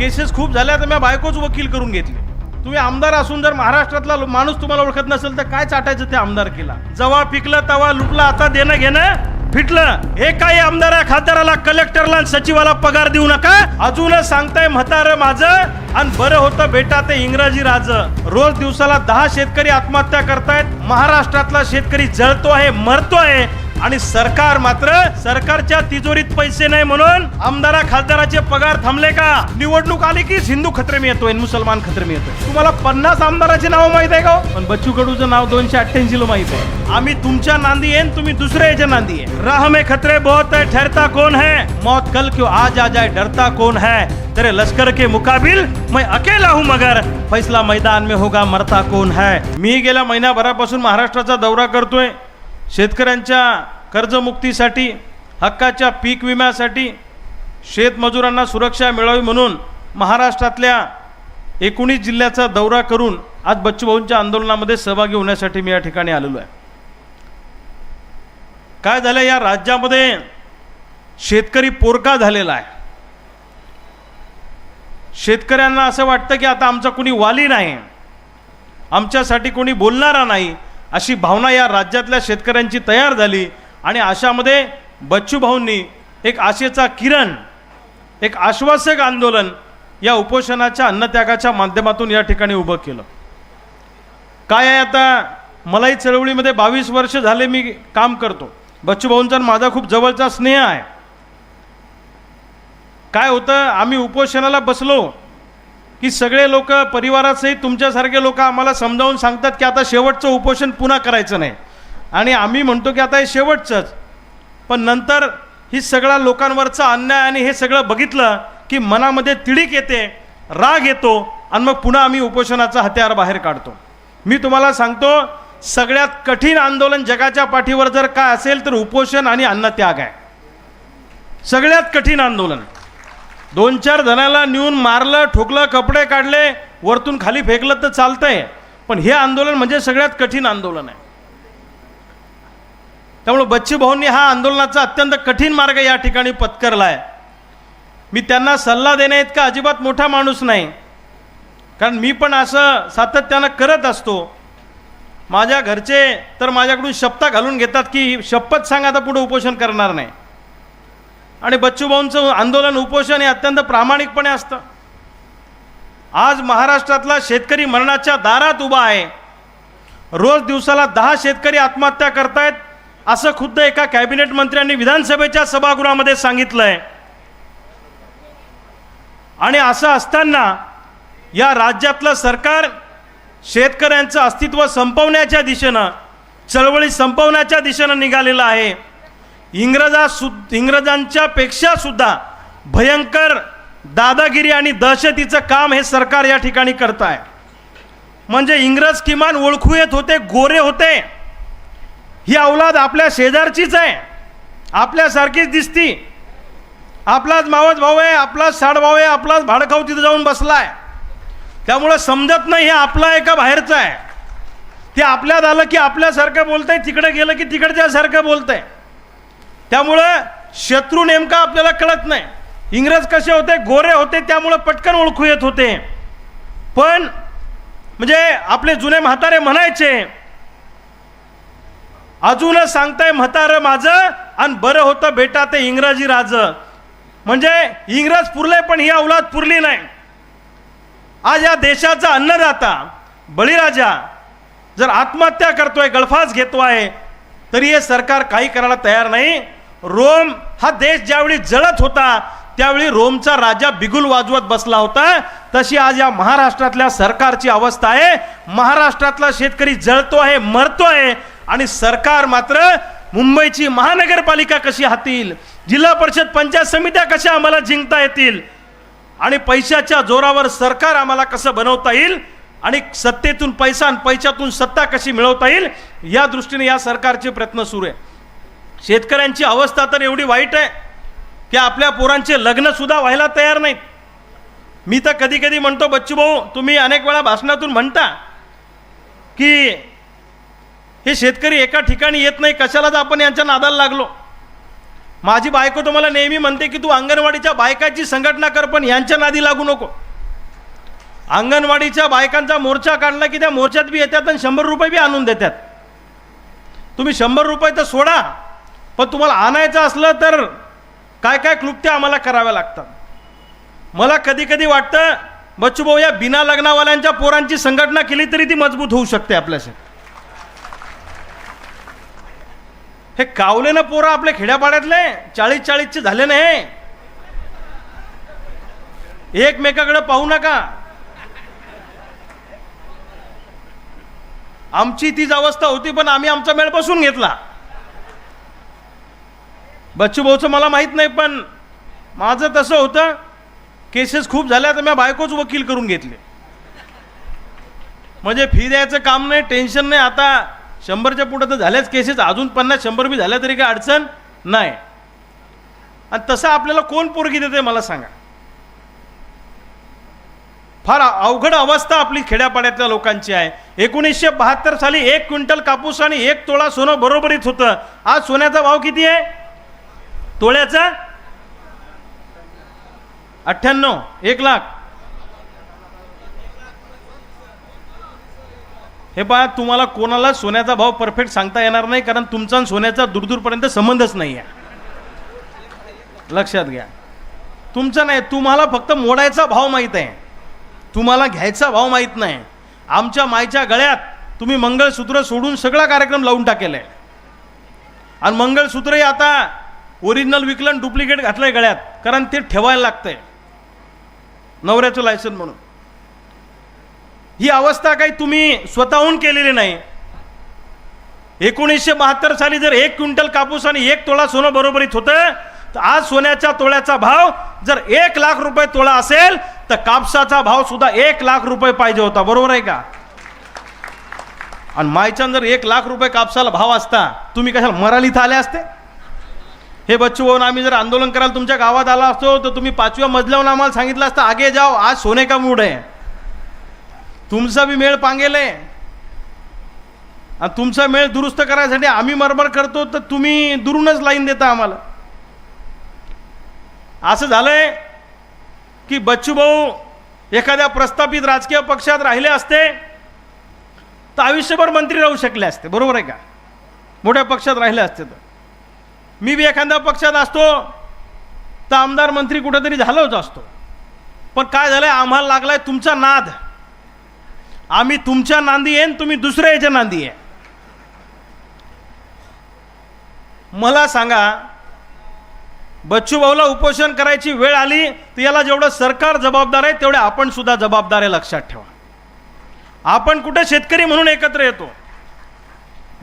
Cases खूप झाल्या तर मी बायकोच वकील करून घेतली. तुम्ही आमदार असून जर महाराष्ट्रातला माणूस तुम्हाला ओळखत नसेल तर काय चाटायचं ते आमदार केला. जवा पिकलं तवा लुटला आता देणं घेणं फिटलं. हे काही आमदारा खासदाराला कलेक्टरला आणि सचिवाला पगार देऊ नका. अजूनच सांगताय म्हातारं माझं. आणि बरं होतं बेटा ते इंग्रजी राज. रोज दिवसाला दहा शेतकरी आत्महत्या करतायत. महाराष्ट्रातला शेतकरी जळतो आहे मरतो आहे. आणि सरकार मात्र सरकारच्या तिजोरीत पैसे नाही म्हणून आमदारा खासदाराचे पगार थांबले का? निवडणूक आली की हिंदू खत्रे मी येतोय मुसलमान खत्रे मी येतोय तुम्हाला पन्नास आमदाराचे नाव माहीत आहे का हो? पण बच्चू कडूचं नाव दोनशे अठ्ठ्याऐंशी ला माहीत आहे. आम्ही तुमच्या नांदी आहे तुम्ही दुसऱ्या याच्या नांदी आहे. राह में खतरे बहुत है ठहरता कौन है? मौत कल क्यों आज आ जाए डरता कौन है? तेरे लश्कर के मुकाबिल मैं अकेला हूं मगर फैसला मैदान में होगा मरता कौन है? मी गेल्या महिन्याभरापासून महाराष्ट्राचा दौरा करतोय. शेतकऱ्यांच्या कर्जमुक्तीसाठी हक्काच्या पीक विम्यासाठी शेतमजुरांना सुरक्षा मिळावी म्हणून महाराष्ट्रातल्या एकोणीस जिल्ह्याचा दौरा करून आज बच्चूभाऊंच्या आंदोलनामध्ये सहभागी होण्यासाठी मी या ठिकाणी आलेलो आहे. काय झालं या राज्यामध्ये शेतकरी पोरका झालेला आहे. शेतकऱ्यांना असं वाटतं की आता आमचा कोणी वाली नाही. आमच्यासाठी कोणी बोलणारा नाही. अशी भावना या राज्यातल्या शेतकऱ्यांची तयार झाली आणि अशामध्ये बच्चूभाऊंनी एक आशेचा किरण एक आश्वासक आंदोलन या उपोषणाच्या अन्नत्यागाच्या माध्यमातून या ठिकाणी उभं केलं. काय आहे आता मलाही चळवळीमध्ये बावीस वर्ष झाले मी काम करतो. बच्चूभाऊंचा आणि माझा खूप जवळचा स्नेह आहे. काय होतं आम्ही उपोषणाला बसलो. की सगळे लोक परिवारासहित तुमच्यासारखे लोक आम्हाला समजावून सांगतात की आता शेवटचं उपोषण पुन्हा करायचं नाही. आणि आम्ही म्हणतो की आता हे शेवटचंच. पण नंतर ही सगळ्या लोकांवरचा अन्याय आणि हे सगळं बघितलं की मनामध्ये तिडीक येते राग येतो आणि मग पुन्हा आम्ही उपोषणाचा हत्यार बाहेर काढतो. मी तुम्हाला सांगतो सगळ्यात कठीण आंदोलन जगाच्या पाठीवर जर काय असेल तर उपोषण आणि अन्नत्याग आहे. सगळ्यात कठीण आंदोलन. दोन चार जणाला नेऊन मारलं ठोकलं कपडे काढले वरतून खाली फेकलं तर चालतंय. पण हे आंदोलन म्हणजे सगळ्यात कठीण आंदोलन आहे. त्यामुळे बच्ची भाऊंनी हा आंदोलनाचा अत्यंत कठीण मार्ग या ठिकाणी पत्करला आहे मी त्यांना सल्ला देण्या इतका अजिबात मोठा माणूस नाही. कारण मी पण असं सातत्यानं करत असतो. माझ्या घरचे तर माझ्याकडून शपथा घालून घेतात की शपथ सांग आता पुढे उपोषण करणार नाही. आणि बच्चूभाऊंचं आंदोलन उपोषण हे अत्यंत प्रामाणिकपणे असतं. आज महाराष्ट्रातला शेतकरी मरणाच्या दारात उभा आहे. रोज दिवसाला दहा शेतकरी आत्महत्या करतायत असं खुद्द एका कॅबिनेट मंत्र्यांनी विधानसभेच्या सभागृहामध्ये सांगितलं आहे आणि असं असताना या राज्यातलं सरकार शेतकऱ्यांचं अस्तित्व संपवण्याच्या दिशेनं चळवळी संपवण्याच्या दिशेनं निघालेलं आहे. इंग्रजा सु इंग्रजांच्या सुद्धा भयंकर दादागिरी आणि दहशतीचं काम हे सरकार या ठिकाणी करत आहे म्हणजे इंग्रज किमान ओळखू येत होते गोरे होते. ही अवलाद आपल्या शेजारचीच आहे. आपल्यासारखीच दिसती. आपलाच मावस भाऊ आहे आपलाच साडभाऊ आहे आपलाच भाडखाऊ तिथं जाऊन बसला आहे त्यामुळं समजत नाही हे आपलं आहे का बाहेरचं आहे. ते आपल्यात आलं की आपल्यासारखं बोलतंय तिकडे गेलं की तिकडच्यासारखं बोलतंय. त्यामुळं शत्रू नेमका आपल्याला कळत नाही. इंग्रज कसे होते गोरे होते त्यामुळं पटकन ओळखू येत होते. पण म्हणजे आपले जुने म्हातारे म्हणायचे अजूनच सांगताय म्हातारं माझं आणि बरं होतं बेटा ते इंग्रजी राज. म्हणजे इंग्रज पुरले पण ही अवलाद पुरली नाही. आज या देशाचा अन्नदाता बळीराजा जर आत्महत्या करतोय गळफास घेतो आहे तरी हे सरकार काही करायला तयार नाही. रोम हा देश ज्यावेळी जळत होता त्यावेळी रोमचा राजा बिगुल वाजवत बसला होता. तशी आज या महाराष्ट्रातल्या सरकारची अवस्था आहे. महाराष्ट्रातला शेतकरी जळतो आहे मरतो आहे आणि सरकार मात्र मुंबईची महानगरपालिका कशी हातील जिल्हा परिषद पंचायत समित्या कशा आम्हाला जिंकता येतील आणि पैशाच्या जोरावर सरकार आम्हाला कसं बनवता येईल आणि सत्तेतून पैसा आणि पैशातून सत्ता कशी मिळवता येईल या दृष्टीने या सरकारचे प्रयत्न सुरू आहे. शेतकऱ्यांची अवस्था तर एवढी वाईट आहे की आपल्या पोरांचे लग्नसुद्धा व्हायला तयार नाहीत. मी तर कधी कधी म्हणतो बच्चू भाऊ तुम्ही अनेक वेळा भाषणातून म्हणता की हे शेतकरी एका ठिकाणी येत नाही कशालाच आपण यांच्या नादाला लागलो. माझी बायको तुम्हाला नेहमी म्हणते की तू अंगणवाडीच्या बायकाची संघटना कर पण यांच्या नादी लागू नको. अंगणवाडीच्या बायकांचा मोर्चा काढला की त्या मोर्चात बी येतात आणि शंभर रुपये बी आणून देतात. तुम्ही शंभर रुपये तर सोडा. पण तुम्हाला आणायचं असलं तर काय काय क्लुप्त्या आम्हाला कराव्या लागतात. मला कधी कधी वाटतं बच्चू भाऊ या बिना लग्नावाल्यांच्या पोरांची संघटना केली तरी ती मजबूत होऊ शकते आपल्याशी. हे कावले ना पोरं आपल्या खेड्यापाड्यातले चाळीस चाळीसचे झाले ना हे एकमेकाकडे पाहू नका. आमची तीच अवस्था होती पण आम्ही आमचा मेळ बसून घेतला. बच्चूभाऊचं मला माहीत नाही पण माझं तसं होतं केसेस खूप झाल्या तर मी बायकोच वकील करून घेतले. म्हणजे फी द्यायचं काम नाही टेन्शन नाही आता शंभरच्या पुढं तर झाल्याच केसेस अजून पन्नास शंभर बी झाल्या तरी काही अडचण नाही. आणि तसं आपल्याला कोण पोरगी देते मला सांगा. फार अवघड अवस्था आपली खेड्यापाड्यातल्या लोकांची आहे. एकोणीसशे बहात्तर साली एक क्विंटल कापूस आणि एक तोळा सोनं बरोबरीत होतं. आज सोन्याचा भाव किती आहे? तोळ्याचा अठ्ठ्याण्णव एक लाख. हे पहा तुम्हाला कोणाला सोन्याचा भाव परफेक्ट सांगता येणार नाही कारण तुमचा आणि सोन्याचा दूरदूरपर्यंत संबंधच नाही आहे. लक्षात घ्या. तुमचा नाही तुम्हाला फक्त मोडायचा भाव माहीत आहे. तुम्हाला घ्यायचा भाव माहीत नाही. आमच्या मायच्या गळ्यात तुम्ही मंगळसूत्र सोडून सगळा कार्यक्रम लावून टाकेला आहे आणि मंगळसूत्रही आता ओरिजिनल विकलन डुप्लिकेट घातलंय गळ्यात कारण ते ठेवायला लागतंय. नवऱ्याचं लायसन म्हणून. ही अवस्था काही तुम्ही स्वतःहून केलेली नाही. एकोणीसशे बहात्तर साली जर एक क्विंटल कापूस आणि एक तोळा सोनं बरोबरीत होतं तर आज सोन्याच्या तोळ्याचा भाव जर एक लाख रुपये तोळा असेल तर कापसाचा भाव सुद्धा एक लाख रुपये पाहिजे होता. बरोबर आहे का? आणि मायचान जर एक लाख रुपये कापसाला भाव असता तुम्ही कशाला मराल इथं आले असते? हे बच्चूभाऊन आम्ही जर आंदोलन करायला तुमच्या गावात आला असतो तर तुम्ही पाचव्या मजल्यावर आम्हाला सांगितलं असतं आगे जाओ आज सोने का मूड आहे. तुमचा बी मेळ पांगेल आहे. आणि तुमचा मेळ दुरुस्त करायसाठी आम्ही मरमर करतो तर तुम्ही दुरूनच लाईन देता आम्हाला. असं झालंय की बच्चूभाऊ एखाद्या प्रस्थापित राजकीय पक्षात राहिले असते तर आयुष्यभर मंत्री राहू शकले असते बरोबर आहे का? मोठ्या पक्षात राहिले असते तर. मी बी एखाद्या पक्षात असतो तर आमदार मंत्री कुठेतरी झालोच असतो. पण काय झालं आहे आम्हाला लागलाय तुमचा नाद. आम्ही तुमच्या नांदी येईन तुम्ही दुसऱ्या याच्या नांदी आहे. मला सांगा बच्चू भाऊला उपोषण करायची वेळ आली तर याला जेवढं सरकार जबाबदार आहे तेवढे आपण सुद्धा जबाबदार आहे लक्षात ठेवा. आपण कुठे शेतकरी म्हणून एकत्र येतो?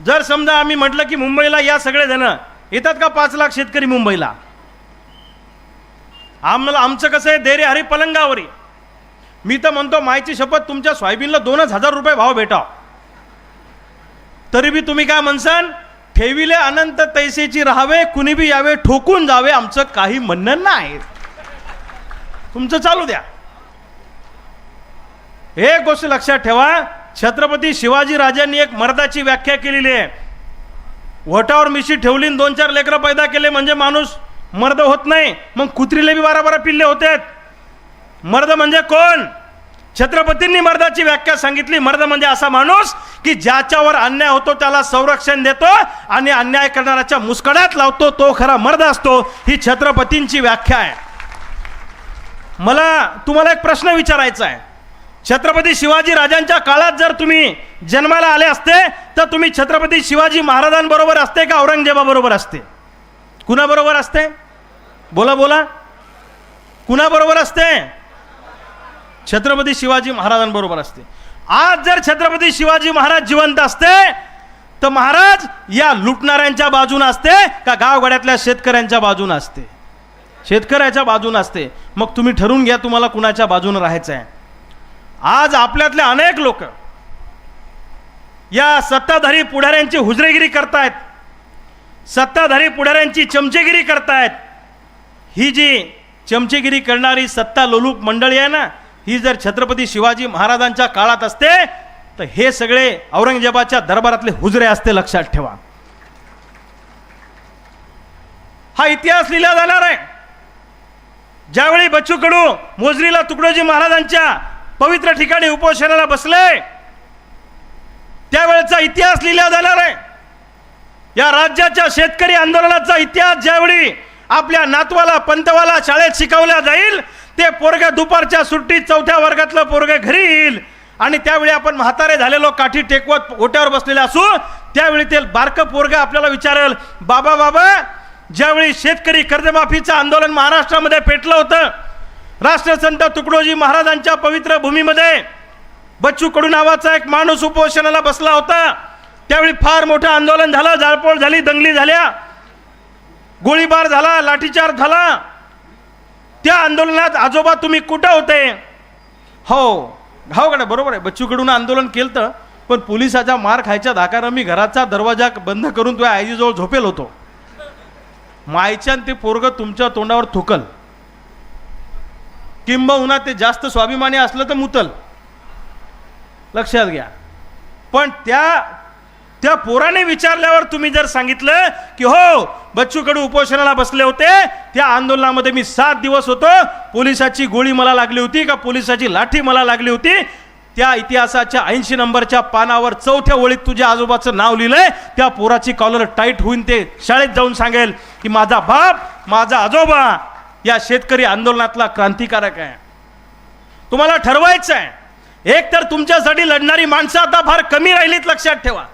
जर समजा आम्ही म्हटलं की मुंबईला या सगळेजणं येतात का पाच लाख शेतकरी मुंबईला? आम्हाला आमचं कसं आहे देरे हरी पलंगावरी. मी तर म्हणतो मायची शपथ तुमच्या सोयाबीनला दोनच हजार रुपये भाव भेटाव. तरी बी तुम्ही काय म्हणसान ठेविले अनंत तैसेची राहावे कुणी बी यावे ठोकून जावे आमचं काही म्हणणं नाही. तुमचं चालू द्या. एक गोष्ट लक्षात ठेवा छत्रपती शिवाजी राजांनी एक मर्दाची व्याख्या केलेली आहे. वटावर मिशी ठेवली दोन चार लेकरं पैदा केले म्हणजे माणूस मर्द होत नाही. मग कुत्रीले बी बारा बारा पिल्ले होते मर्द म्हणजे कोण? छत्रपतींनी मर्दाची व्याख्या सांगितली. मर्द म्हणजे असा माणूस की ज्याच्यावर अन्याय होतो त्याला संरक्षण देतो आणि अन्याय करणाऱ्याच्या मुस्कड्यात लावतो. तो खरा मर्द असतो. ही छत्रपतींची व्याख्या आहे. मला तुम्हाला एक प्रश्न विचारायचा आहे. छत्रपती शिवाजी राजांच्या काळात जर तुम्ही जन्माला आले असते तर तुम्ही छत्रपती शिवाजी महाराजांबरोबर असते का औरंगजेबाबरोबर असते? कुणाबरोबर असते? बोला बोला. कुणाबरोबर असते? छत्रपती शिवाजी महाराजांबरोबर असते. आज जर छत्रपती शिवाजी महाराज जिवंत असते तर महाराज या लुटणाऱ्यांच्या बाजून असते का गावगाड्यातल्या शेतकऱ्यांच्या बाजून असते? शेतकऱ्याच्या बाजून असते. मग तुम्ही ठरवून घ्या तुम्हाला कुणाच्या बाजून राहायचं आहे आज आपल्यातले अनेक लोक या सत्ताधारी पुढाऱ्यांची हुजरेगिरी करतायत सत्ताधारी पुढाऱ्यांची चमचेगिरी करतायत. ही जी चमचेगिरी करणारी सत्ता लोलूप मंडळी आहे ना ही जर छत्रपती शिवाजी महाराजांच्या काळात असते तर हे सगळे औरंगजेबाच्या दरबारातले हुजरे असते लक्षात ठेवा. हा इतिहास लिहिला जाणार आहे. ज्यावेळी बच्चू कडू मोजरीला तुकडोजी महाराजांच्या पवित्र ठिकाणी उपोषणाला बसले. त्यावेळेचा इतिहास लिहिला जाणार आहे. या राज्याच्या शेतकरी आंदोलनाचा इतिहास ज्यावेळी आपल्या नातवाला पंतवाला शाळेत शिकवल्या जाईल ते पोरग दुपारच्या सुट्टीत चौथ्या वर्गातलं पोरग घरी येईल. आणि त्यावेळी आपण म्हातारे झालेलो काठी टेकवत ओट्यावर बसलेले असू त्यावेळी ते बारकं पोरग आपल्याला विचारेल बाबा बाबा ज्यावेळी शेतकरी कर्जमाफीचं आंदोलन महाराष्ट्रामध्ये पेटलं होतं राष्ट्रसंत तुकडोजी महाराजांच्या पवित्र भूमीमध्ये बच्चू कडू नावाचा एक माणूस उपोषणाला बसला होता. त्यावेळी फार मोठं आंदोलन झालं जाळपोळ झाली दंगली झाल्या. गोळीबार झाला लाठीचार झाला. त्या आंदोलनात आजोबा तुम्ही कुठं होते? हो हो कडे बरोबर आहे. बच्चू कडून आंदोलन केलं तर पण पोलिसाचा मार खायच्या धाकानं मी घराचा दरवाजा बंद करून तुझ्या आईजीजवळ झोपेल होतो. मायच्यान ते पोरग तुमच्या तोंडावर थुकल. किंबहुना ते जास्त स्वाभिमानी असलं तर मुतल. लक्षात घ्या. पण त्या त्या पोराने विचारल्यावर तुम्ही जर सांगितलं की हो बच्चूकडे उपोषणाला बसले होते त्या आंदोलनामध्ये मी सात दिवस होतो पोलिसाची गोळी मला लागली होती का पोलिसाची लाठी मला लागली होती त्या इतिहासाच्या ऐंशी नंबरच्या पानावर चौथ्या ओळीत तुझ्या आजोबाचं नाव लिहिलंय त्या पोराची कॉलर टाईट होऊन ते शाळेत जाऊन सांगेल की माझा बाप माझा आजोबा या शेतकरी आंदोलनातला क्रांतिकारक आहे. तुम्हाला ठरवायचं आहे एक तर तुमच्यासाठी लढणारी माणसं आता फार कमी राहिलीत लक्षात ठेवा.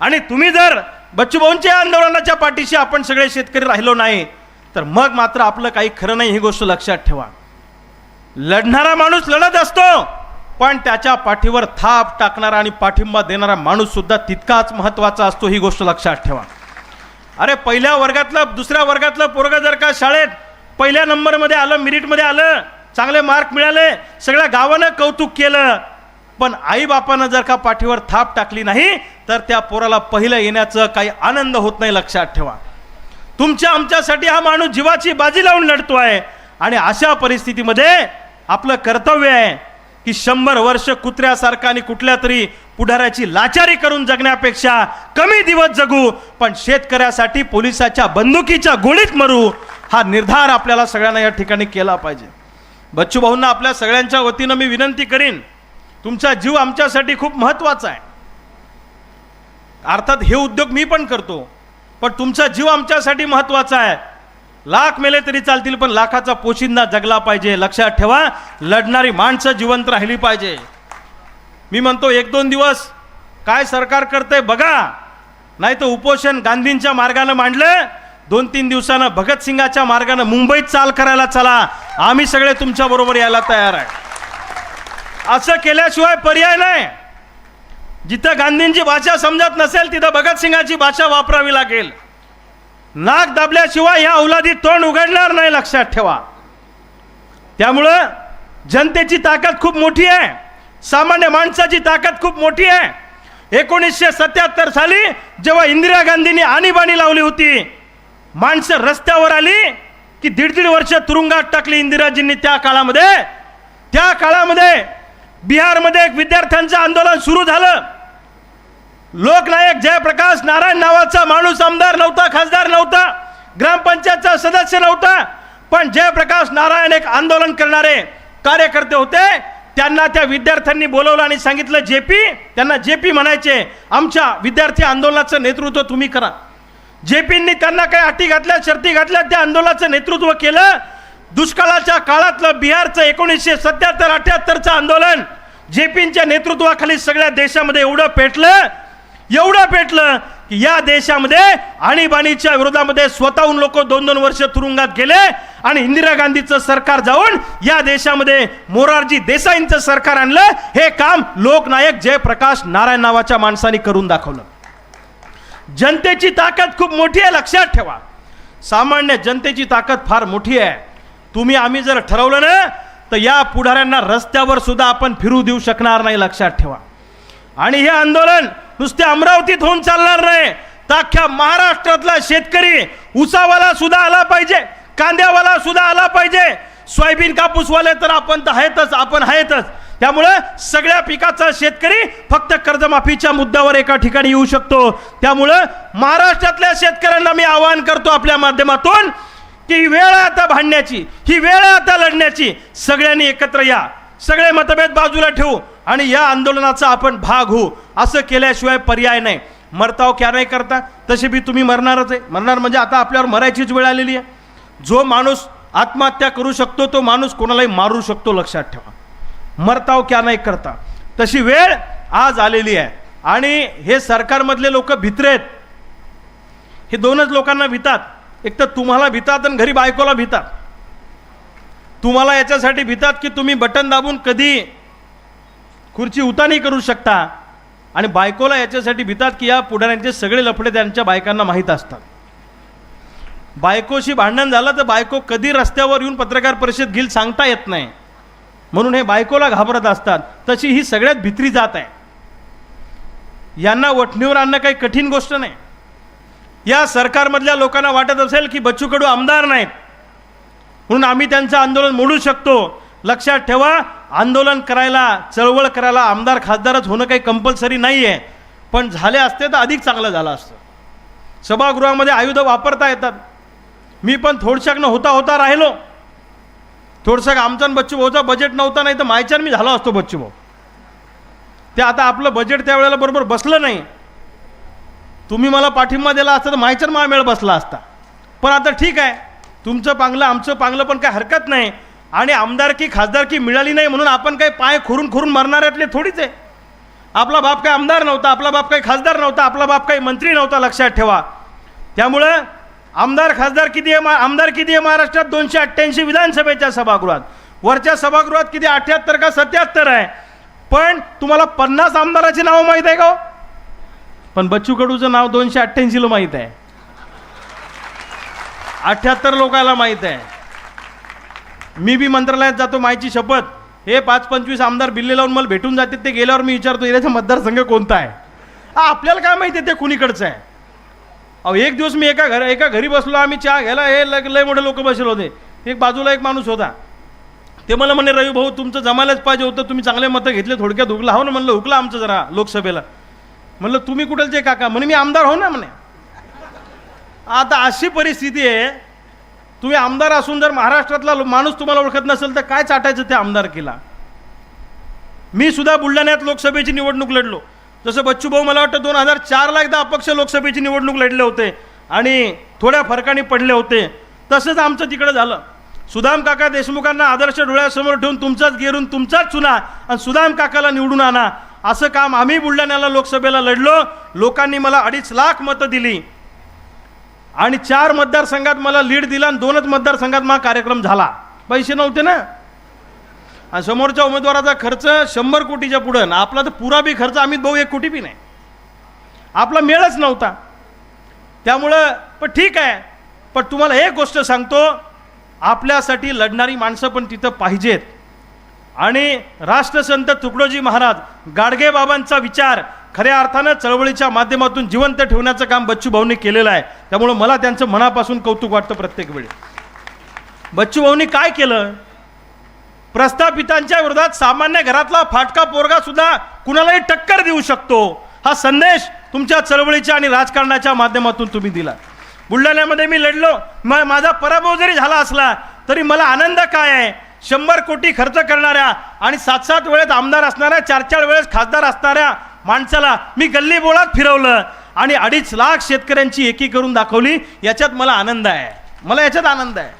आणि तुम्ही जर बच्चूभाऊंच्या आंदोलनाच्या पाठीशी आपण सगळे शेतकरी राहिलो नाही तर मग मात्र आपलं काही खरं नाही ही गोष्ट लक्षात ठेवा. लढणारा माणूस लढत असतो पण त्याच्या पाठीवर थाप टाकणारा आणि पाठिंबा देणारा माणूस सुद्धा तितकाच महत्त्वाचा असतो ही गोष्ट लक्षात ठेवा. अरे पहिल्या वर्गातलं दुसऱ्या वर्गातलं पोरगं जर का शाळेत पहिल्या नंबरमध्ये आलं मिरिटमध्ये आलं चांगले मार्क मिळाले सगळ्या गावानं कौतुक केलं. पण आईबापानं जर का पाठीवर थाप टाकली नाही तर त्या पोराला पहिलं येण्याचं काही आनंद होत नाही लक्षात ठेवा. तुमच्या आमच्यासाठी हा माणूस जीवाची बाजी लावून लढतो आहे. आणि अशा परिस्थितीमध्ये आपलं कर्तव्य आहे की शंभर वर्ष कुत्र्यासारखा आणि कुठल्या तरी पुढाऱ्याची लाचारी करून जगण्यापेक्षा कमी दिवस जगू पण शेतकऱ्यासाठी पोलिसाच्या बंदुकीच्या गोळीत मरू. हा निर्धार आपल्याला सगळ्यांना या ठिकाणी केला पाहिजे. बच्चू भाऊंना आपल्या सगळ्यांच्या वतीनं मी विनंती करीन तुमचा जीव आमच्यासाठी खूप महत्त्वाचा आहे. अर्थात हे उद्योग मी पण करतो पण तुमचा जीव आमच्यासाठी महत्त्वाचा आहे. लाख मेले तरी चालतील पण लाखाचा पोशिंदा जगला पाहिजे. लक्षात ठेवा लढणारी माणसं जिवंत राहिली पाहिजे. मी म्हणतो एक दोन दिवस काय सरकार करतंय बघा. नाही तर उपोषण गांधींच्या मार्गानं मांडलं दोन तीन दिवसानं भगतसिंगाच्या मार्गानं मुंबईत चाल करायला चला. आम्ही सगळे तुमच्या बरोबर यायला तयार आहे. असं केल्याशिवाय पर्याय नाही. जिथं गांधींची भाषा समजत नसेल तिथं भगतसिंगाची भाषा वापरावी लागेल. नाक दाबल्याशिवाय ह्या औलादी तोंड उघडणार नाही लक्षात ठेवा. त्यामुळं जनतेची ताकद खूप मोठी आहे. सामान्य माणसाची ताकद खूप मोठी आहे. एकोणीसशे सत्याहत्तर साली जेव्हा इंदिरा गांधींनी आणीबाणी लावली होती माणसं रस्त्यावर आली की दीड दीड वर्ष तुरुंगात टाकली इंदिराजींनी त्या काळामध्ये. त्या काळामध्ये बिहारमध्ये एक विद्यार्थ्यांचं आंदोलन सुरू झालं. लोकनायक जयप्रकाश नारायण नावाचा माणूस आमदार नव्हता खासदार नव्हता ग्रामपंचायतचा सदस्य नव्हता पण जयप्रकाश नारायण एक आंदोलन करणारे कार्यकर्ते होते. त्यांना त्या विद्यार्थ्यांनी बोलवलं आणि सांगितलं जे पी त्यांना जे पी म्हणायचे आमच्या विद्यार्थी आंदोलनाचं नेतृत्व तुम्ही करा. जेपींनी त्यांना काही अटी घातल्या शर्ती घातल्या त्या आंदोलनाचं नेतृत्व केलं. दुष्काळाच्या काळातलं बिहारचं एकोणीसशे सत्याहत्तर अठ्याहत्तरचं आंदोलन जेपींच्या नेतृत्वाखाली सगळ्या देशामध्ये एवढं पेटलं एवढं पेटलं की या देशामध्ये आणीबाणीच्या विरोधामध्ये स्वतःहून लोक दोन दोन वर्ष तुरुंगात गेले आणि इंदिरा गांधीचं सरकार जाऊन या देशामध्ये मोरारजी देसाईंचं सरकार आणलं. हे काम लोकनायक जयप्रकाश नारायण नावाच्या माणसाने करून दाखवलं. जनतेची ताकद खूप मोठी आहे लक्षात ठेवा. सामान्य जनतेची ताकद फार मोठी आहे. तुम्ही आम्ही जर ठरवलं ना तर या पुढाऱ्यांना रस्त्यावर सुद्धा आपण फिरू देऊ शकणार नाही लक्षात ठेवा. आणि हे आंदोलन नुसते अमरावतीत होऊन चालणार नाही. तर अख्ख्या महाराष्ट्रातला शेतकरी उसावाला सुद्धा आला पाहिजे कांद्यावाला सुद्धा आला पाहिजे. सोयाबीन कापूसवाले तर आपण तर आहेतच आपण आहेतच. त्यामुळं सगळ्या पिकाचा शेतकरी फक्त कर्जमाफीच्या मुद्द्यावर एका ठिकाणी येऊ शकतो. त्यामुळं महाराष्ट्रातल्या शेतकऱ्यांना मी आवाहन करतो आपल्या माध्यमातून की वेळ आता भांडण्याची ही वेळ आता लढण्याची. सगळ्यांनी एकत्र या. सगळे मतभेद बाजूला ठेवू आणि या आंदोलनाचा आपण भाग होऊ. असं केल्याशिवाय पर्याय नाही. मरताव क्या नाही करता. तसे बी तुम्ही मरणारच आहे. मरणार म्हणजे आता आपल्यावर मरायचीच वेळ आलेली आहे. जो माणूस आत्महत्या करू शकतो तो माणूस कोणालाही मारू शकतो लक्षात ठेवा. मरताव क्या नाही करता. तशी वेळ आज आलेली आहे. आणि हे सरकारमधले लोक भित्रे आहेत. हे दोनच लोकांना भितात. एक तर तुम्हाला भितात आणि घरी बायकोला भितात. तुम्हाला याच्यासाठी भितात की तुम्ही बटन दाबून कधी खुर्ची उतानी करू शकता. आणि बायकोला याच्यासाठी भितात की या पुढाऱ्यांचे सगळे लफडे त्यांच्या बायकांना माहीत असतात. बायकोशी भांडण झालं तर बायको कधी रस्त्यावर येऊन पत्रकार परिषद घेईल सांगता येत नाही. म्हणून हे बायकोला घाबरत असतात. तशी ही सगळ्यात भित्री जात आहे. यांना वठणीवर आणणं काही कठीण गोष्ट नाही. या सरकारमधल्या लोकांना वाटत असेल की बच्चू कडू आमदार नाहीत. म्हणून आम्ही त्यांचं आंदोलन मोडू शकतो. लक्षात ठेवा आंदोलन करायला चळवळ करायला आमदार खासदारच होणं काही कंपल्सरी नाही आहे पण झाले असते तर अधिक चांगलं झालं असतं. सभागृहामध्ये आयुधं वापरता येतात. मी पण थोडशाकनं होता होता राहिलो. थोडसं आमचा बच्चू भाऊचा बजेट नव्हता नाही तर मायच्यान मी झालो असतो बच्चू भाऊ. ते आता आपलं बजेट त्यावेळेला बरोबर बसलं नाही. तुम्ही मला पाठिंबा दिला असता तर मायच्यान मला मेळ बसला असता. पण आता ठीक आहे. तुमचं पांगलं आमचं पांगलं पण काय हरकत नाही. आणि आमदारकी खासदारकी मिळाली नाही म्हणून आपण काही पाय खोरून खोरून मरणाऱ्यातले थोडीच आहे. आपला बाप काही आमदार नव्हता आपला बाप काही खासदार नव्हता आपला बाप काही मंत्री नव्हता लक्षात ठेवा. त्यामुळं आमदार खासदार किती आहे मा आमदार किती आहे महाराष्ट्रात? दोनशे अठ्ठ्याऐंशी विधानसभेच्या सभागृहात. वरच्या सभागृहात किती? अठ्ठ्याहत्तर का सत्याहत्तर आहे. पण तुम्हाला पन्नास आमदाराची नावं माहीत आहे का हो? पण बच्चू कडूचं नाव दोनशे अठ्ठ्याऐंशीला माहीत आहे. अठ्ठ्याहत्तर लोकांना माहीत आहे. मी बी मंत्रालयात जातो मायची शपथ. हे पाच पंचवीस आमदार बिल्ले लावून मला भेटून जाते ते गेल्यावर मी विचारतो याचा मतदारसंघ कोणता आहे? आपल्याला काय माहिती आहे ते कुणीकडचं आहे? अहो एक दिवस मी एका घर एका घरी बसलो आम्ही चहा घ्यायला हे लग लय मोठे लोक बसले होते. एक बाजूला एक माणूस होता. ते मला म्हणे रवी भाऊ तुमचं जमायलाच पाहिजे होतं तुम्ही चांगले मतं घेतले थोडक्यात हुकला. हो ना म्हणलं हुकला आमचं जरा लोकसभेला. म्हणलं तुम्ही कुठलचे काका म्हणे मी आमदार हो ना म्हणे. आता अशी परिस्थिती आहे तुम्ही आमदार असून जर महाराष्ट्रातला माणूस तुम्हाला ओळखत नसेल तर काय चाटायचं त्या आमदारकीला? मी सुद्धा बुलढाण्यात लोकसभेची निवडणूक लढलो. जसं बच्चू भाऊ मला वाटतं दोन हजार चारला एकदा अपक्ष लोकसभेची निवडणूक लढले होते आणि थोड्या फरकाने पडले होते. तसंच आमचं तिकडं झालं. सुदाम काका देशमुखांना आदर्श डोळ्यासमोर ठेवून तुमचाच गेरून तुमचाच चुना आणि सुदाम काकाला निवडून आणा. असं काम आम्ही बुलढाण्याला लोकसभेला लढलो. लोकांनी मला अडीच लाख मतं दिली. आणि चार मतदारसंघात मला लीड दिला आणि दोनच मतदारसंघात माझा कार्यक्रम झाला. पैसे नव्हते ना? आणि समोरच्या उमेदवाराचा खर्च शंभर कोटीच्या पुढं आणि आपला तर पुरा बी खर्च अमित भाऊ एक कोटी बी नाही. आपला मेळच नव्हता. त्यामुळं पण ठीक आहे. पण तुम्हाला एक गोष्ट सांगतो आपल्यासाठी लढणारी माणसं पण तिथं पाहिजेत. आणि राष्ट्रसंत तुकडोजी महाराज गाडगेबाबांचा विचार खऱ्या अर्थानं चळवळीच्या माध्यमातून जिवंत ठेवण्याचं काम बच्चू भाऊंनी केलेलं आहे. त्यामुळं मला त्यांचं मनापासून कौतुक वाटतं प्रत्येक वेळी. बच्चू भाऊंनी काय केलं? प्रस्थापितांच्या विरोधात सामान्य घरातला फाटका पोरगा सुद्धा कुणालाही टक्कर देऊ शकतो. हा संदेश तुमच्या चळवळीच्या आणि राजकारणाच्या माध्यमातून तुम्ही दिला. बुलढाण्यामध्ये मी लढलो. म माझा पराभव जरी झाला असला तरी मला आनंद काय आहे? शंभर कोटी खर्च करणाऱ्या आणि सात सात वेळेत आमदार असणाऱ्या चार चार वेळेस खासदार असणाऱ्या माणसाला मी गल्ली बोळात फिरवलं आणि अडीच लाख शेतकऱ्यांची एकी करून दाखवली याच्यात मला आनंद आहे. मला याच्यात आनंद आहे.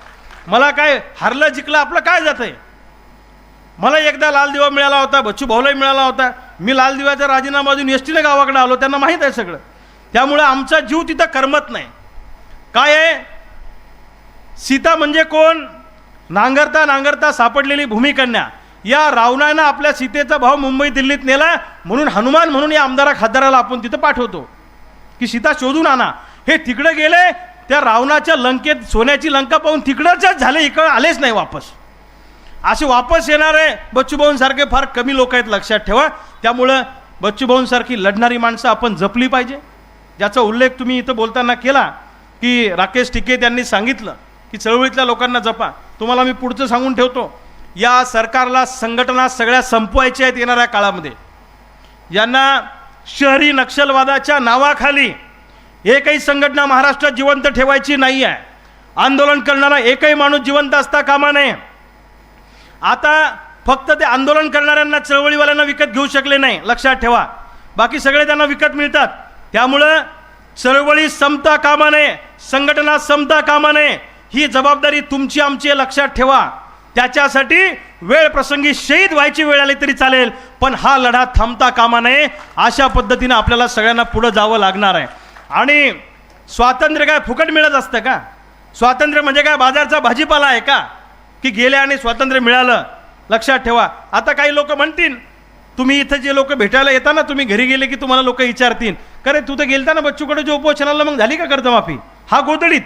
मला काय हरलं जिंकलं आपलं काय जातं आहे मला एकदा लाल दिवा मिळाला होता बच्चू भाऊलाही मिळाला होता. मी लाल दिव्याचा राजीनामा देऊन एस टीने गावाकडे आलो त्यांना माहीत आहे सगळं. त्यामुळे आमचा जीव तिथं करमत नाही. काय आहे? सीता म्हणजे कोण? नांगरता नांगरता सापडलेली भूमिकन्या. या रावणानं आपल्या सीतेचा भाव मुंबई दिल्लीत नेला म्हणून हनुमान म्हणून या आमदारा खासदाराला आपण तिथं पाठवतो. की सीता शोधून आणा हे तिकडे गेले त्या रावणाच्या लंकेत सोन्याची लंका पाहून तिकडंच झाले इकडं आलेच नाही वापस. असे वापस येणारे बच्चू भाऊंसारखे फार कमी लोक आहेत लक्षात ठेवा. त्यामुळं बच्चूभाऊंसारखी लढणारी माणसं आपण जपली पाहिजे. ज्याचा उल्लेख तुम्ही इथं बोलताना केला की राकेश टिके त्यांनी सांगितलं की चळवळीतल्या लोकांना जपा. तुम्हाला मी पुढचं सांगून ठेवतो. या सरकारला संघटना सगळ्या संपवायच्या आहेत येणाऱ्या काळामध्ये. यांना शहरी नक्षलवादाच्या नावाखाली एकही संघटना महाराष्ट्रात जिवंत ठेवायची नाही आहे आंदोलन करणारा एकही माणूस जिवंत असता कामा नये. आता फक्त ते आंदोलन करणाऱ्यांना चळवळीवाल्यांना विकत घेऊ शकले नाही. लक्षात ठेवा. बाकी सगळे त्यांना विकत मिळतात. त्यामुळं चळवळी समता कामा नये संघटना समता कामा नये ही जबाबदारी तुमची आमची लक्षात ठेवा. त्याच्यासाठी वेळ प्रसंगी शहीद व्हायची वेळ आली तरी चालेल पण हा लढा थांबता कामा नये अशा पद्धतीनं आपल्याला सगळ्यांना पुढं जावं लागणार आहे. आणि स्वातंत्र्य काय फुकट मिळत असतं का? स्वातंत्र्य म्हणजे काय? बाजारचा भाजीपाला आहे का? की गेले आणि स्वातंत्र्य मिळालं लक्षात ठेवा. आता काही लोक म्हणतील तुम्ही इथं जे लोक भेटायला येता ना तुम्ही घरी गेले की तुम्हाला लोक विचारतील. अरे तू तर गेलता ना बच्चूकडे जे उपोषणाला मग झाली का कर्जमाफी? हा गोधडीत.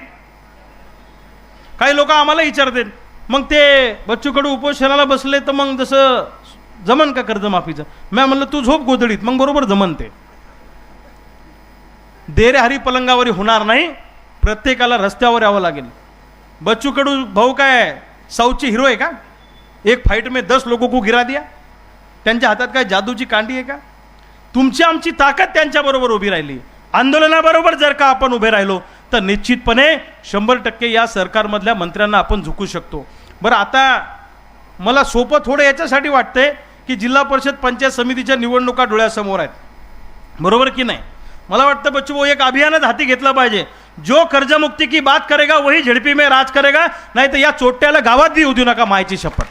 काही लोक आम्हाला विचारतील. मग ते बच्चूकडे उपोषणाला बसले तर मग जसं जमन का कर्जमाफीचं? मॅ म्हणलं तू झोप गोधडीत. मग बरोबर जमन ते. देरे हरी पलंगावरी होणार नाही प्रत्येकाला रस्त्यावर यावं लागेल. बच्चू कडू भाऊ काय साऊथचे हिरो आहे का? एक फाईट में दस लोगों को गिरा दिया. त्यांच्या हातात काय जादूची कांडी आहे का? तुमची आमची ताकद त्यांच्याबरोबर उभी राहिली. आंदोलनाबरोबर जर का आपण उभे राहिलो तर निश्चितपणे शंभर टक्के या सरकारमधल्या मंत्र्यांना आपण झुकू शकतो. बरं आता मला सोपं थोडं याच्यासाठी वाटतंय की जिल्हा परिषद पंचायत समितीच्या निवडणुका डोळ्यासमोर आहेत. बरोबर की नाही? मला वाटतं बच्चू भाऊ एक अभियानच हाती घेतलं पाहिजे. जो कर्जमुक्ती की बात करेगा वही झेडपी में राज करेगा नाही तर या चोट्याला गावात बी येऊ देऊ नका मायची शपथ.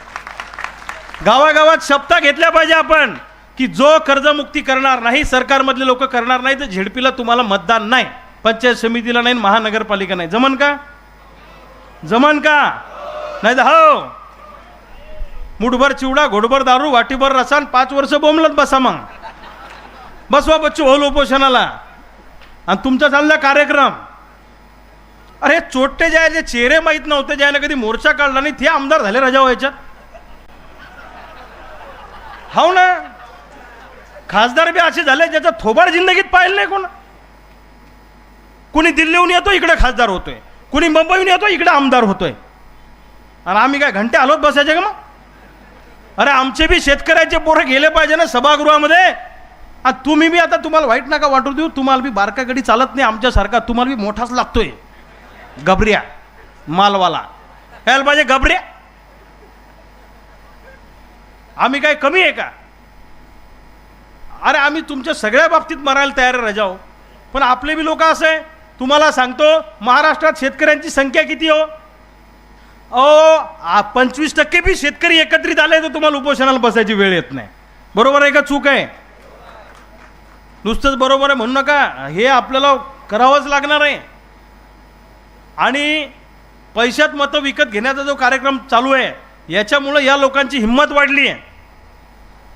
गावागावात शपथा घेतल्या पाहिजे आपण की जो कर्जमुक्ती करणार नाही सरकारमधले लोक करणार नाही तर झेडपीला तुम्हाला मतदान नाही पंचायत समितीला नाही महानगरपालिका नाही. जमन का? जमन का? नाही तर हो. मुठभर चिवडा घोडभर दारू वाटीभर रसान पाच वर्ष बोंबलत बसा मग. बसवा बच्चू होल उपोषणाला आणि तुमचा चालला कार्यक्रम. अरे चोट्टे ज्याचे चेहरे माहीत नव्हते ज्याने कधी मोर्चा काढला नाही ते आमदार झाले रजा व्हायच्या. हो ना? खासदार बी असे झाले ज्याचा थोबाड जिंदगीत पाहिलं नाही कोण. कुणी दिल्लीहून येतो इकडे खासदार होतोय. कुणी मुंबईहून येतो इकडे आमदार होतोय. आणि आम्ही काय घंटे आलोत बसायचे का मग? अरे आमचे बी शेतकऱ्याचे पोरं गेले पाहिजे ना सभागृहामध्ये. तुम्ही बी आता तुम्हाला वाईट नका वाटू देऊ. तुम्हाला बी बारका गडी चालत नाही आमच्यासारखा. तुम्हाला बी मोठाच लागतोय. गबऱ्या मालवाला. यायला पाहिजे गबऱ्या. आम्ही काय कमी आहे का? अरे आम्ही तुमच्या सगळ्या बाबतीत मरायला तयार आहे रजाओ. पण आपले बी लोक असे तुम्हाला सांगतो महाराष्ट्रात शेतकऱ्यांची संख्या किती हो? अहो पंचवीस टक्के बी शेतकरी एकत्रित आले तर तुम्हाला उपोषणाला बसायची वेळ येत नाही. बरोबर आहे का? चूक आहे. नुसतंच बरोबर आहे म्हणू नका. हे आपल्याला करावंच लागणार आहे. आणि पैशात मतं विकत घेण्याचा जो कार्यक्रम चालू आहे याच्यामुळं या लोकांची हिंमत वाढली आहे.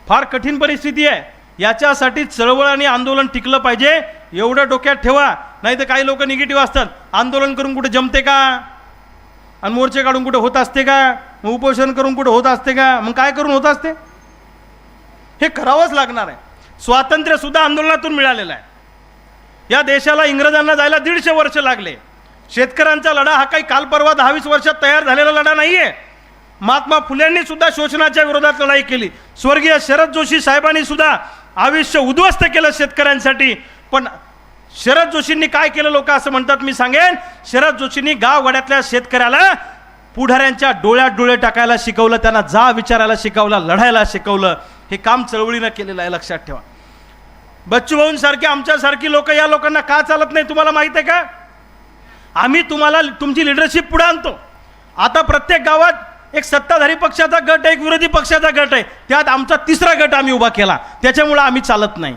फार कठीण परिस्थिती आहे. याच्यासाठी चळवळ आणि आंदोलन टिकलं पाहिजे. एवढं डोक्यात ठेवा. नाही तर काही लोक निगेटिव्ह असतात. आंदोलन करून कुठे जमते का? आणि मोर्चे काढून कुठे होत असते का? मग उपोषण करून कुठे होत असते का? मग काय करून होत असते? हे करावंच लागणार आहे. स्वातंत्र्यसुद्धा आंदोलनातून मिळालेलं आहे. या देशाला इंग्रजांना जायला दीडशे वर्ष लागले. शेतकऱ्यांचा लढा हा काही काल परवा दहावीस वर्षात तयार झालेला लढा नाही आहे महात्मा फुलेंनी सुद्धा शोषणाच्या विरोधात लढाई केली. स्वर्गीय शरद जोशी साहेबांनी सुद्धा आयुष्य उद्ध्वस्त केलं शेतकऱ्यांसाठी. पण शरद जोशींनी काय केलं लोक असं म्हणतात मी सांगेन. शरद जोशींनी गाववाड्यातल्या शेतकऱ्याला पुढाऱ्यांच्या डोळ्यात डोळे टाकायला शिकवलं त्यांना जा विचारायला शिकवलं लढायला शिकवलं. हे काम चळवळीनं केलेलं आहे लक्षात ठेवा. बच्चू भाऊंसारखे आमच्यासारखी लोक या लोकांना का चालत नाही तुम्हाला माहीत आहे का? आम्ही तुम्हाला तुमची लिडरशिप पुढे आणतो. आता प्रत्येक गावात एक सत्ताधारी पक्षाचा गट आहे एक विरोधी पक्षाचा गट आहे. त्यात आमचा तिसरा गट आम्ही उभा केला. त्याच्यामुळं आम्ही चालत नाही.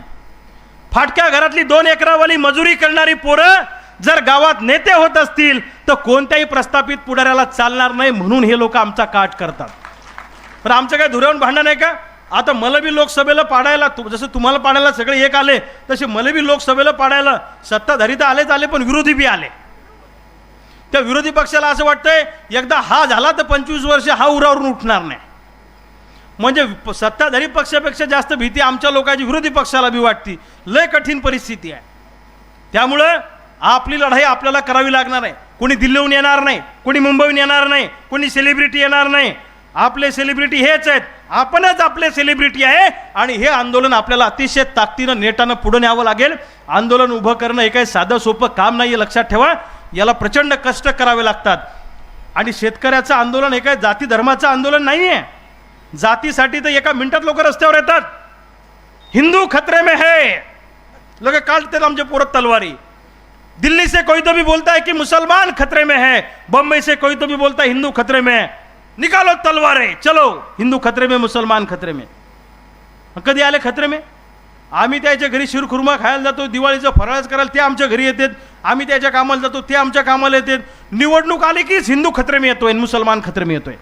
फाटक्या घरातली दोन एकरावाली मजुरी करणारी पोरं जर गावात नेते होत असतील तर कोणत्याही प्रस्थापित पुढाऱ्याला चालणार नाही म्हणून हे लोक आमचा काट करतात. पण आमचं काय धुरवून भांडण आहे का? आता मला बी लोकसभेला पाडायला तु जसं तुम्हाला पाडायला सगळे एक आले तसे मला बी लोकसभेला पाडायला सत्ताधारी तर आलेच आले पण विरोधी बी आले. त्या विरोधी पक्षाला असं वाटतंय एकदा हा झाला तर पंचवीस वर्ष हा उरावरून उठणार नाही. म्हणजे सत्ताधारी पक्षापेक्षा जास्त भीती आमच्या लोकांची विरोधी पक्षाला बी वाटती. लय कठीण परिस्थिती आहे. त्यामुळं आपली लढाई आपल्याला करावी लागणार आहे. कोणी दिल्लीहून येणार नाही कोणी मुंबईहून येणार नाही कोणी सेलिब्रिटी येणार नाही आपले सेलिब्रिटी हेच आहेत. आपणच आपले सेलिब्रिटी आहे आणि हे आंदोलन आपल्याला अतिशय ताकदीनं नेटानं पुढे न्यावं लागेल. आंदोलन उभं करणं हे काही साधं सोपं काम नाही आहे लक्षात ठेवा. याला प्रचंड कष्ट करावे लागतात. आणि शेतकऱ्याचं आंदोलन हे काय जाती धर्माचं आंदोलन नाही आहे जातीसाठी तर एका मिनिटात लोक रस्त्यावर येतात. हिंदू खतरे में है. लोक काढतात आमचे पोरत तलवारी. दिल्ली से कोई तो भी बोलता है कि मुसलमान खतरे में है. बम्बई से कोई तो भी बोलता है हिंदू खतरे में है. निकालो तलवारे चलो। हिंदू खतरे में मुसलमान खतरे में। कधी आले खतरे में? आम्ही त्याच्या घरी शिरखुर्मा खायला जातो दिवाळीचं फराळच करायला ते आमच्या घरी येतात. आम्ही त्याच्या कामाला जातो ते आमच्या कामाला येतात. निवडणूक आली कीच हिंदू खतरे में येतोय आणि मुसलमान खतरे में येतोय.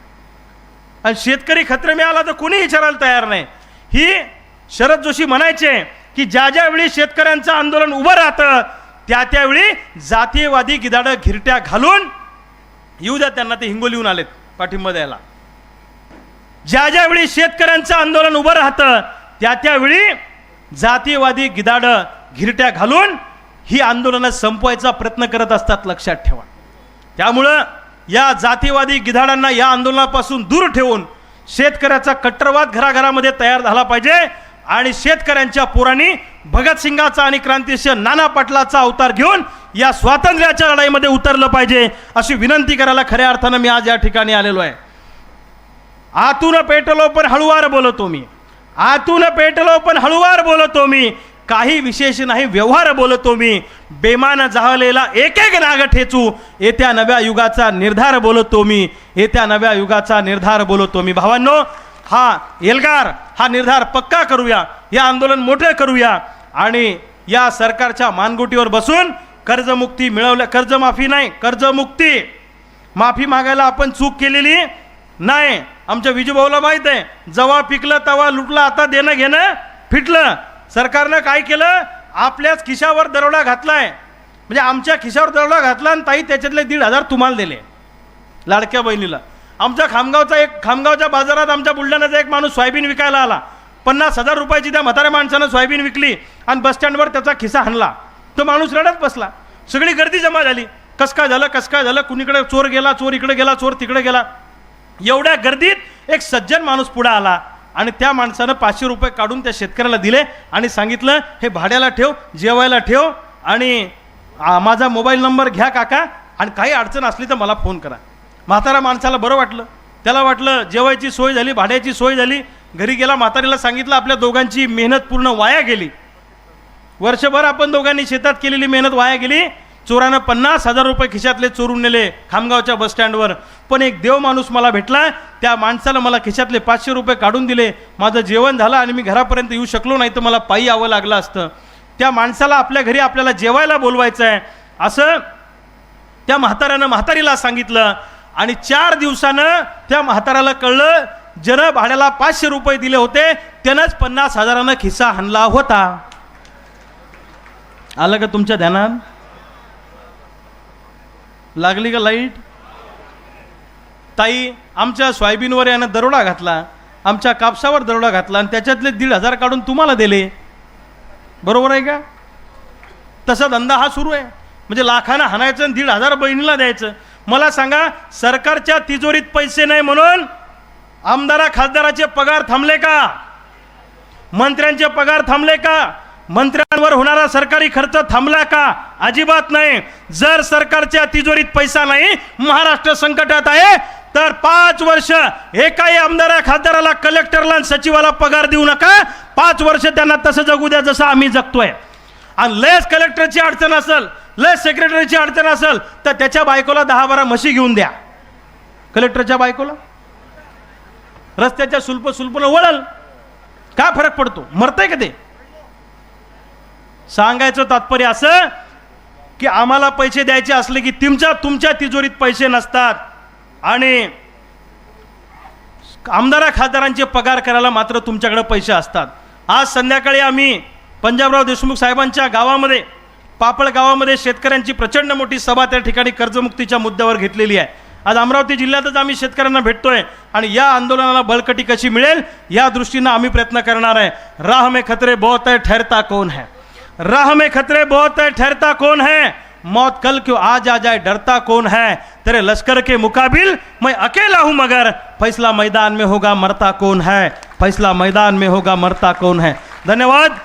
आणि शेतकरी खतरे में आला तर कोणी विचारायला तयार नाही. ही शरद जोशी म्हणायचे की ज्या ज्यावेळी शेतकऱ्यांचं आंदोलन उभं राहतं त्या त्यावेळी जातीयवादी गिदाडं घिरट्या घालून येऊ द्या त्यांना ते हिंगोलीहून आलेत. पाठिंबा द्यायला. ज्या ज्यावेळी शेतकऱ्यांचं आंदोलन उभं राहतं त्या त्यावेळी जातीयवादी गिदाडं घिरट्या घालून ही आंदोलनं संपवायचा प्रयत्न करत असतात लक्षात ठेवा. त्यामुळं या जातीवादी गिधाडांना या आंदोलनापासून दूर ठेवून शेतकऱ्याचा कट्टरवाद घराघरामध्ये तयार झाला पाहिजे आणि शेतकऱ्यांच्या पोरांनी भगतसिंगाचा आणि क्रांतिसिंह नाना पाटलाचा अवतार घेऊन या स्वातंत्र्याच्या लढाईमध्ये उतरलं पाहिजे अशी विनंती करायला खऱ्या अर्थानं मी आज या ठिकाणी आलेलो आहे. आतून पेटलो पण हळुवार बोलतो मी. आतून पेटलो पण हळुवार बोलतो मी. काही विशेष नाही व्यवहार बोलतो मी. बेमान जाहलेला एक एक नाग ठेचू. येत्या नव्या युगाचा निर्धार बोलतो मी. येत्या नव्या युगाचा निर्धार बोलतो मी. भावांनो हा एल्गार हा निर्धार पक्का करूया. या आंदोलन मोठे करूया. आणि या सरकारच्या मानगुटीवर बसून कर्जमुक्ती मिळवल्या कर्जमाफी नाही कर्जमुक्ती. माफी मागायला आपण चूक केलेली नाही. आमच्या विजूभाऊला माहीत आहे जेव्हा पिकलं तवा लुटलं आता देणं घेणं फिटलं. सरकारनं काय केलं? आपल्याच खिशावर दरोडा घातलाय. म्हणजे आमच्या खिशावर दरोडा घातला आणि ताई त्याच्यातले दीड हजार तुम्हाला दिले. लाडक्या बहिणीला. आमच्या खामगावचा एक खामगावच्या बाजारात आमच्या बुलढाण्याचा एक माणूस सोयाबीन विकायला आला. पन्नास हजार रुपयाची त्या म्हाताऱ्या माणसानं सोयाबीन विकली आणि बस स्टँडवर त्याचा खिसा हाणला. तो माणूस रडत बसला. सगळी गर्दी जमा झाली. कस काय झालं कस काय झालं? कुणीकडे चोर गेला चोर इकडे गेला चोर तिकडे गेला? एवढ्या गर्दीत एक सज्जन माणूस पुढे आला आणि त्या माणसानं पाचशे रुपये काढून त्या शेतकऱ्याला दिले आणि सांगितलं हे भाड्याला ठेव जेवायला ठेव आणि माझा मोबाईल नंबर घ्या काका आणि काही अडचण असली तर मला फोन करा. म्हातारा माणसाला बरं वाटलं. त्याला वाटलं जेवायची सोय झाली भाड्याची सोय झाली. घरी गेला म्हातारीला सांगितलं आपल्या दोघांची मेहनत पूर्ण वाया गेली. वर्षभर आपण दोघांनी शेतात केलेली मेहनत वाया गेली. चोरानं पन्नास हजार रुपये खिशातले चोरून नेले खामगावच्या बस स्टँडवर. पण एक देव माणूस मला भेटला त्या माणसाला मला खिशातले पाचशे रुपये काढून दिले. माझं जेवण झालं आणि मी घरापर्यंत येऊ शकलो नाही तर मला पायी यावं लागलं असतं. त्या माणसाला आपल्या घरी आपल्याला जेवायला बोलवायचं आहे. असं त्या म्हाताऱ्यानं म्हातारीला सांगितलं आणि चार दिवसानं त्या म्हाताऱ्याला कळलं ज्यानं भाड्याला पाचशे रुपये दिले होते त्यानंच पन्नास हजारानं खिस्सा हाणला होता. आलं का तुमच्या ध्यानात? लागली का लाइट? ताई आमच्या सोयाबीनवर यानं दरोडा घातला आमच्या कापसावर दरोडा घातला आणि त्याच्यातले दीड हजार काढून तुम्हाला दिले. बरोबर आहे का? तसा धंदा हा सुरू आहे. म्हणजे लाखानं हाणायचं आणि दीड हजार बहिणीला द्यायचं. मला सांगा सरकारच्या तिजोरीत पैसे नाही म्हणून आमदारा खासदाराचे पगार थांबले का? मंत्र्यांचे पगार थांबले का? मंत्र्यांवर होणारा सरकारी खर्च थांबला का? अजिबात नाही. जर सरकारच्या तिजोरीत पैसा नाही महाराष्ट्र संकटात आहे तर पाच वर्ष एकाही आमदारा खासदाराला कलेक्टरला आणि सचिवाला पगार देऊ नका. पाच वर्ष त्यांना तसं जगू द्या जसं आम्ही जगतोय. आणि लेस कलेक्टरची अडचण असेल लस सेक्रेटरीची अडचण असेल तर त्याच्या बायकोला दहा बारा म्हशी घेऊन द्या. कलेक्टरच्या बायकोला? रस्त्याच्या सुल्प सुल्पनं वळल. काय फरक पडतो? मरतंय का ते? सांगायचं तात्पर्य असं की आम्हाला पैसे द्यायचे असले की तुमच्या तुमच्या तिजोरीत पैसे नसतात. आणि आमदारा खासदारांचे पगार करायला मात्र तुमच्याकडे पैसे असतात. आज संध्याकाळी आम्ही पंजाबराव देशमुख साहेबांच्या गावामध्ये पापळ गावामध्ये शेतकऱ्यांची प्रचंड मोठी सभा त्या ठिकाणी कर्जमुक्तीच्या मुद्द्यावर घेतलेली आहे. आज अमरावती जिल्ह्यातच आम्ही शेतकऱ्यांना भेटतोय आणि या आंदोलनाला बळकटी कशी मिळेल या दृष्टीनं आम्ही प्रयत्न करणार आहे. राह में खतरे बहुत है ठहरता कौन है? राह में खतरे बहुत है ठहरता कौन है? मौत कल क्यों आज आ जाए डरता कौन है? तेरे लश्कर के मुकाबिल मैं अकेला हूं मगर फैसला मैदान में होगा मरता कौन है? फैसला मैदान में होगा मरता कौन है? धन्यवाद।